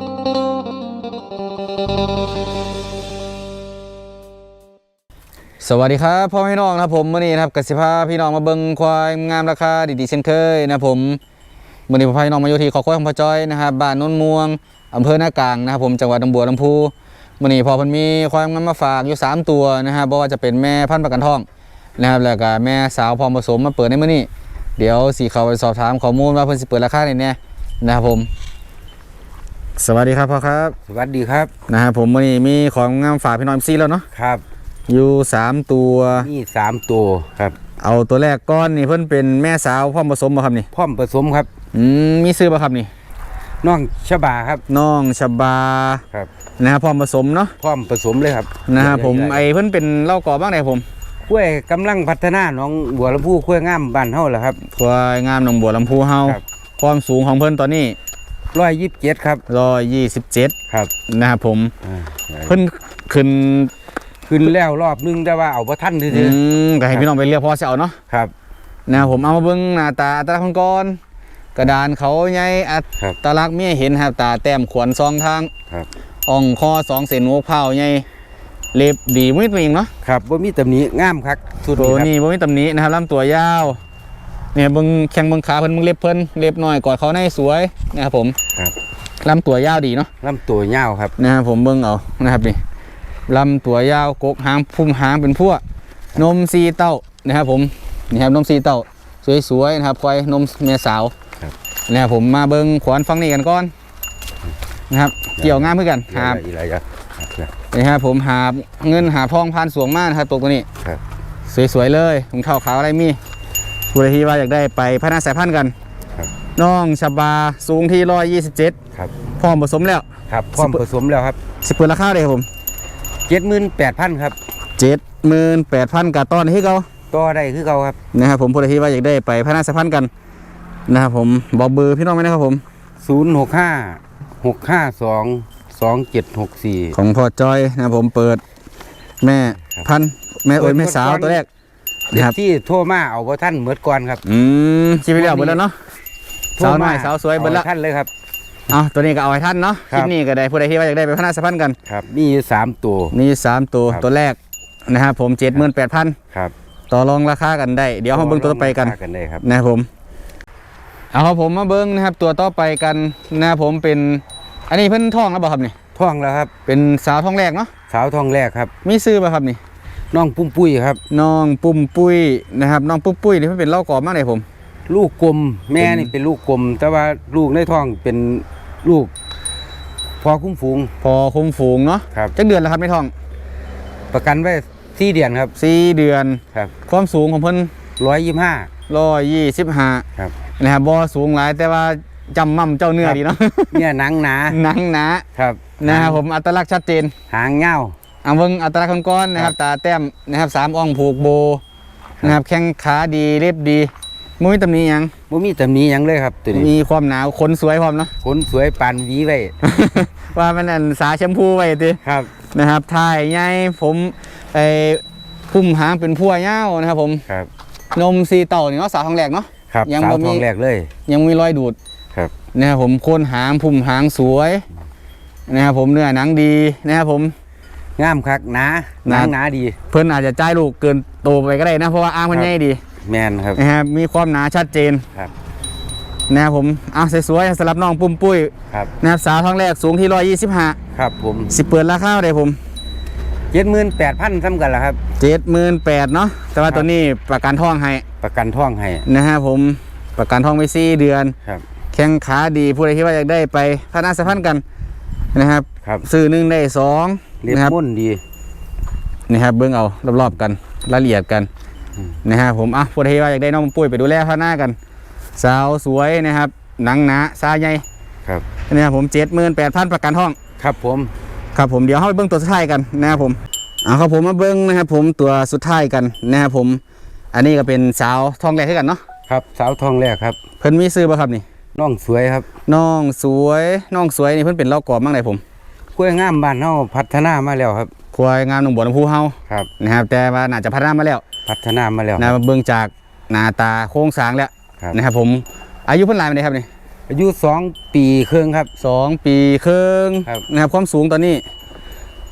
สวัสดีครับพ่อพี่น้องนะผมมื่อนี้นะครับกสิภาพี่น้องมาเบิ่งควายงามราคาดีๆเช่นเคยนะผมมื่อนี้ผมพาพี่น้องมาอยู่ที่ขอควายของพ่อจ้อยนะครับบ้านโนนม่วงอำเภอหน้ากลางนะครับผมจังหวัดลำบัวลำพูมื่อนี้พอพิ่นมีควายงามมาฝากอยู่สามตัวนะครับบ่ว่าจะเป็นแม่พันธุ์ประกันทองนะครับแล้วก็แม่สาวพร้อมผสมมาเปิดในมื้อนี้ เดี๋ยวสิเขาไปสอบถามข้อมูลว่าเพิ่นสิเปิดราคาไหนเนี่ยนะครับผม สวัสดีครับพ่อครับสวัสดีครับนะครับผมมื่อนี้มีของงามฝากพี่น้องซีแล้วเนาะครับ อยู่สามตัวนี่สามตัวครับ เอาตัวแรกก้อนนี่เพิ่นเป็นแม่สาวพร้อมผสมบ่ครับนี่พร้อมผสมครับอืมมีซื้อบ่ครับนี่น้องชบาครับน้องชบาครับนะครับพร้อมผสมเนาะพร้อมผสมเลยครับนะครับผมใหญ่ๆไอ้เพิ่นเป็นเล่ากอบ้างไหนผมกล้วยกำลังพัฒนาน้องบัวลำพูกล้วยงามบ้านเฮาแหละครับควายงามหนองบัวลำพูเฮาครับความสูงของเพิ่นตอนนี้ ร้อยยี่สิบเจ็ดครับ127ครับนะครับผมอ่าเพิ่นขึ้นขึ้นแล้วรอบนึงแต่ว่าเอาพระท่านอืซื่อมก็ให้พี่น้องไปเรียกพ่อสิเอาเนาะๆครับนะครับผมเอามาเบิ่งหน้าตาอัตลักษณ์ของก่อนกระดานเขาใหญ่อัครับตลักษณ์มีให้เห็นครับตาแต้มขวนสองทางครับอ่องคอสองเส้นหัวเผาใหญ่เล็บดีมืดตัวเองเนาะครับว่ามีตำหนิงามครับสุดตัวนี้ครับนี้บ่มีตำหนินะครับลำตัวยาว เนี่ยเบิ่งแข้งเบิ่งขาเพิ่นเบิ่งเล็บเพิ่นเล็บน้อยกอดเขาในสวยนะครับผมครับลำตัวยาวดีเนาะลำตัวยาวครับนะครับผมเบิ่งเอานะครับนี่ลำตัวยาวกกหางพุ่มหางเป็นพวกนมซีเต้านะครับผมนี่ครับนมซีเต้าสวยๆนะครับควายนมเมียสาวนะครับผมมาเบิ่งขวานฟังนี่กันก่อนนะครับเกี่ยวง่ามเพื่อกันหาบอีไรครับครับนี่ครับผมหาบเงินหาทองพานสวงมากนะครับตัวตัวนี้ครับสวยๆเลยถุงเท้าขาวอะไรมี ผู้ใดที่ว่าอยากได้ไปพัฒนาสายพันธุ์กันครับ น้องชบาสูงที่ร้อยยี่สิบเจ็ดครับพร้อมผสมแล้ว ครับพร้อมผสมแล้วครับสิบเปิดราคาเลยครับผมเจ็ดหมื่นแปดพันครับเจ็ดหมื่นแปดพันกับต้อนที่เขาต่อได้คือเขาครับนะครับผมผู้ใดที่ว่าอยากได้ไปพัฒนาสายพันธุ์กันนะครับผมบอกเบอร์พี่น้องไหมนะครับผมศูนย์หกห้าหกห้าสองสองเจ็ดหกสี่ของพ่อจอยนะครับผมเปิดแม่ครับพันธุ์แม่เอ้ยแม่สาวเปิดก่อนตัวแรกเด็ นะกครับที่โทรมาเอาบ่ท่านเหมือดก่อนครับ อืมชีวิตเดียวเบิดแล้วเนาะสาวน้อยสาวสวยเบิดละอาท่านเลยครับเอาตัวนี้ก็เอาให้ท่านเนาะครัคลิบปนี้ก็ได้ผู้ใดที่ว่าอยากได้ไปพัฒนาสายพันธุ์กันครับมีอยู่สามตัวมีสามตัวครับตัวแรกนะครับผมเจ็ดหมื่นแปดพันครับต่อรองราคากันได้ เดี๋ยวเราเบิ้งตัวต่อไปกันว่ากันได้ครับนะครับผม เอาครับผมมาเบิ้งนะครับ ตัวต่อไปกันนะครับผมเป็น อันนี้เพิ่นท้องแล้วเปล่าครับนี่ท่องแล้วครับ เป็นสาวท้องแรกเนาะสาวทองแรกครับ มีซื้อเปล่าครับนี่ น้องปุ้มปุ้ยครับ น้องปุ่มปุ้ยนะครับน้องปุ้มปุ้ยนี่เพิ่นเป็นเล่ากรอบมากเลยผม ลูกกลมแม่เป็นนี่เป็นลูกกลม แต่ว่าลูกในท้องเป็นลูก พอคุ้มฝูง พอคุมฝูงเนาะครับ จักเดือนแล้วครับในท้องประกันไว้ที่เดือนครับสี่เดือน ครับความสูงของเพิ่นร้อยยี่ห้า ร้อยยี่สิบห้าครับ นะครับบ่สูงหลายแต่ว่าจำมั่มเจ้าเนื้อครับดีเนาะ เนี่ยหนังหนาหนังหนาครับนะครับผมอัตลักษณ์ชัดเจน หางเงา เอาเบิ่งอัตลักษณ์ของก้อนนะครับ ตาแต้มนะครับสามอ่องผูกโบนะครับ แข้งขาดีเล็บดีมุ้ยตำหนี้ยังบ่มีตำหนิหยังเลยครับตัวนี้มีความหนาวขนสวยพร้อมเนาะขนสวยปานหวีไว้ว่ามันอันสาแชมพูไว้ติครับนะครับถ่ายใหญ่ผมไอ้พุ่มหางเป็นพั่วยาวนะครับ ผมครับ นมซีเต่านี่เนาะสาวทองแหลกเนาะครับยังสาวบ่มีทองแรกเลย ยังมีรอยดูดครับนะครับผมโคนหางพุ่มหางสวยนะครับผมเนื้อหนังดีนะครับผม งามคักหนาหหนานังหนาดี เพิ่นอาจจะจ่ายลูกเกินโตไปก็ได้นะ เพราะว่าอ้างมันครับใหญ่ดี แมนครับนะครับมีความหนาชัดเจนครับนะครับผมเอาสวยๆสำหรับน้องปุ้มปุ้ยครับนะครับสาวท้องแรกสูงที่125ครับผมสิเปิดราคาได้ผมเจ็ดหมื่นแปดพันซ้ำกันละครับ78,000เนาะแต่ว่าครับตัวนี้ประกันท้องให้ประกันท่องให้นะฮะผมประกันท้องไป4เดือนครับแข้งขาดีผู้ใดที่ว่าอยากได้ไปพัฒนาสัมพันธ์กัน นะครับครับซื้อหนึ่งได้สองเรียบนะครับมุ่นดีนะครับเบิ่งเอารอบๆกันรายละเอียดกันอืมนะฮะผมอะผู้ใดที่ว่าอยากได้น้องปุ้ยไปดูแลพัฒนากัน สาวสวยนะครับ หนังหนาซาใหญ่ครับนะครับผม78,000ประกันท้อง ครับผมครับผมเดี๋ยวเข้าไปเบิ้งตัวสุดท้ายกันนะครับผมเอาครับผมมาเบิ้งนะครับผมตัวสุดท้ายกันนะครับผม อันนี้ก็เป็นสาวทองแรกให้กันเนาะครับ สาวทองแรกครับ เพิ่นมีซื้อป่ะครับนี่ น้องสวยครับน้องสวยน้องสวยนี่เพิ่นเป็นเล่ากรอบมั่งไหนผมกล้วยงามบ้านเฮาพัฒนามาแล้วครับควายงามหนุ่มบัวลำพูเฮาครับนะครับ แต่ว่าน่าจะพัฒนามาแล้ว พัฒนามาแล้วนะเบิ้งจากหน้าตาโครงสร้างแล้วครับนะครับผมอายุเพิ่นหลายปานใดครับนี่อายุสองปีครึ่งครับสองปีครึ่งครับนะครับความสูงตอนนี้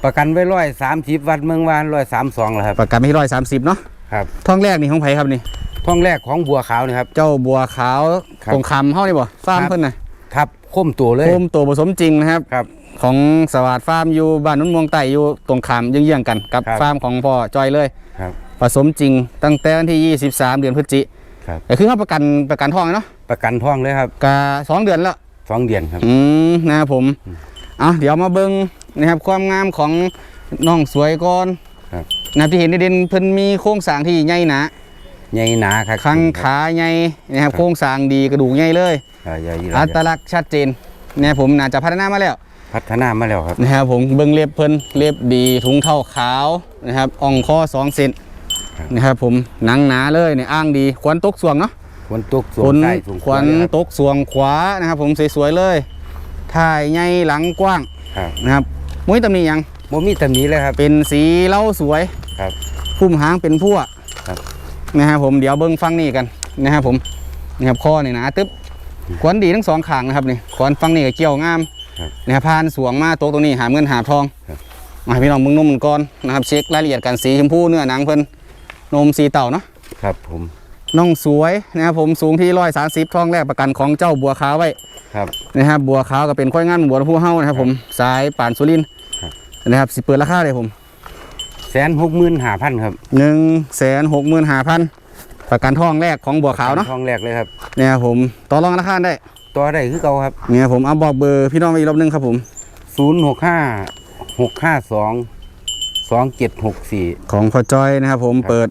ประกันไว้ร้อยสามสิบวัดเมืองวานร้อยสามสองแล้วครับประกันไม่ร้อยสามสิบเนาะครับท้องแรกนี่ของไผครับนี่ ท้องแรกของบัวขาวนี่ครับ เจ้าบัวขาวครับ ตรงคำเฮานี่บ่ฟาร์มครับเพิ่นน่ะทับคมตัวเลย โคมตัวผสมจริงนะครับ ครับ ของสวัสดฟาร์มอยู่บ้านนุ่นม่วงไต่อยู่ตรงขามเยื้องๆกันกับครับฟาร์มของพ่อจอยเลย ครับ ผสมจริงตั้งแต่วันที่ 23 เดือนพฤศจิครับแต่คือเขาประกันประกันท้องเนาะประกันท้องเลยครับกะสองเดือนแล้ว สองเดือนครับ อืมนะครับผมเอาเดี๋ยวมาเบิ่งนะครับความงามของน้องสวยก่อนครับ นะครับที่เห็นในเด่นเพิ่นมีโครงสร้างที่ใหญ่หนา ใหญ่หนาครับข้างขาใหญ่นะครับโครงสร้างดีกระดูกใหญ่เลยอ่าใหญ่อยู่อัตแล้วลักษณ์ชัดเจนนะครับผมน่าจะพัฒนามาแล้ว พัฒนามาแล้วครับนะครับผมเบิ่งเล็บเพิ่นเล็บดีถุงเท้าขาวนะครับอ่องคอ2เซนครับนะครับผมหนังหนาเลยเนี่ยอ้างดีขวัญตกสวงเนาะขวนตกสูขงนใต้สูงขวัญเลยครับตกสวงขวานะครับผมสวยๆเลยถ่ายใหญ่หลังกว้างครับนะครับมุ้ยตำหนิหยังโมมีตำหนี้เลยครับเป็นสีเล่าสวยครับพุ่มหางเป็นพั่วครับ นะครับผมเดี๋ยวเบิ้งฟังนี่กันนะครับผมนะครับข้อนี่นะตึ๊บขวัญดีทั้งสองข้างนะครับนี่ขวัญฟังนี่ก็เกี่ยวงามครับนะครับพานสวงมาโต๊ะตรงนี้หาเงินหาทองครับมาให้พี่น้องมึงนุ่มมันก่อนนะครับเช็ครายละเอียดกันสีชมพูเนื้อหนังเพิ่นนมสีเต่าเนาะครับผมน้องสวยนะครับผมสูงที่ร้อยสาสิบท้องแรกประกันของเจ้าบัวขาวไว้ครับนะครับบัวขาวก็เป็นค่อยงานบัวผู้เฮานะครับผมสายป่านสุรินทร์ครับนะครับสิเปิดราคาเลยผม แสนหกหมื่นห้าพันครับหนึ่งแสนหกหมื่นห้าพันประกันทองแรกของบัวขาวเนาะท้องแรกเลยครับเนี่ยครับผมต่อรองราคาได้ตัวได้คือเก่าครับเนี่ยผมเอาบอกเบอร์พี่น้องไปอีกรอบนึงครับผมศูนย์หกห้าหกห้าสองสองเจ็ดหกสี่ของพอจอยนะครับ ผมครับเปิด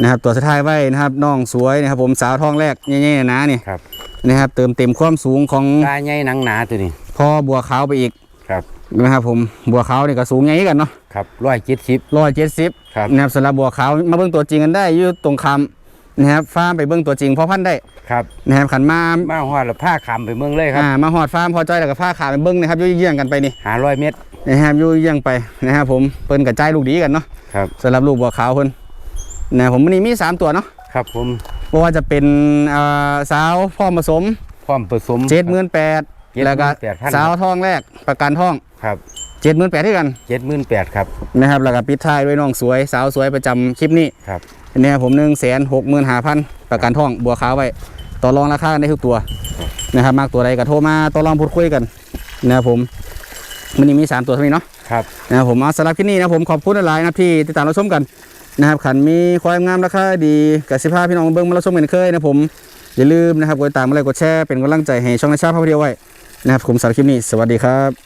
นะครับตัวสุดท้ายไว้นะครับน้องสวยนะครับผมสาวทองแรกเงี้ยๆนะนี่ครับนะครับเติมเต็มความสูงของตาใหญ่หนังหนาตัวนี้พ่อบัวขาวไปอีกครับ นะครับผมบัวขาวนี่ก็สูงใหญ่กันเนาะครับร้อยเจ็ดสิบร้อยเจ็ดสิบครับนะครับสำหรับบัวขาวมาเบิ่งตัวจริงกันได้อยู่ตรงคำนะครับฟาร์มไปเบิ่งตัวจริงพ่อพันธุ์ได้ครับนะครับขันมามาหอดแล้วผ้าขามไปเมืองเลยครับอ่ามาหอดฟาร์มพอจอยแล้วก็ผ้าขาไปเบิ่งนะครับอยู่เยี่ยงกันไปนี่หาร้อยเมตรนะครับอยู่เยี่ยงไปนะครับผมเปิ้นกับใจายลูกดีกันเนาะครับสำหรับลูกบัวขาวเพิ่นนะผมวันนี้มีสามตัวเนาะครับผมบ่ว่าจะเป็นอ่าสาวพ่อผสมพร้อมผสมเจ็ดหมื่นแปด แล้วก็78,000สาวทองแรกประกันทองครับเจ็ดหมื่นแปดที่กันเจ็ดหมื่นแปดครับนะครับแล้วก็ปิดท้ายด้วยน้องสวยสาวสวยประจำคลิปนี้ครับเนี่ยผมหนึ่งแสนหกหมื่นห้าพันประกันทองบัวขาวไว้ต่อรองราคาได้ทุกตัวนะครับมากตัวใดก็โทรมาต่อรองพูดคุยกันนะครับผมมันนี้มีสามตัวเท่านี้เนาะครับนะครับผมเอาสำหรับที่นี่นะผมขอบคุณหลายๆนะครับที่ติดตามรับชมกันนะครับขันมีความงามราคาดีกับสิภาพี่น้องมาเบิ้งมารับชมกันเคยนะผมอย่าลืมนะครับกดติดตามอะไรกดแชร์เป็นกำลังใจให้ช่องในชาติภาพเดียวไว้ นะครับผมสารคลิปนี้ สวัสดีครับ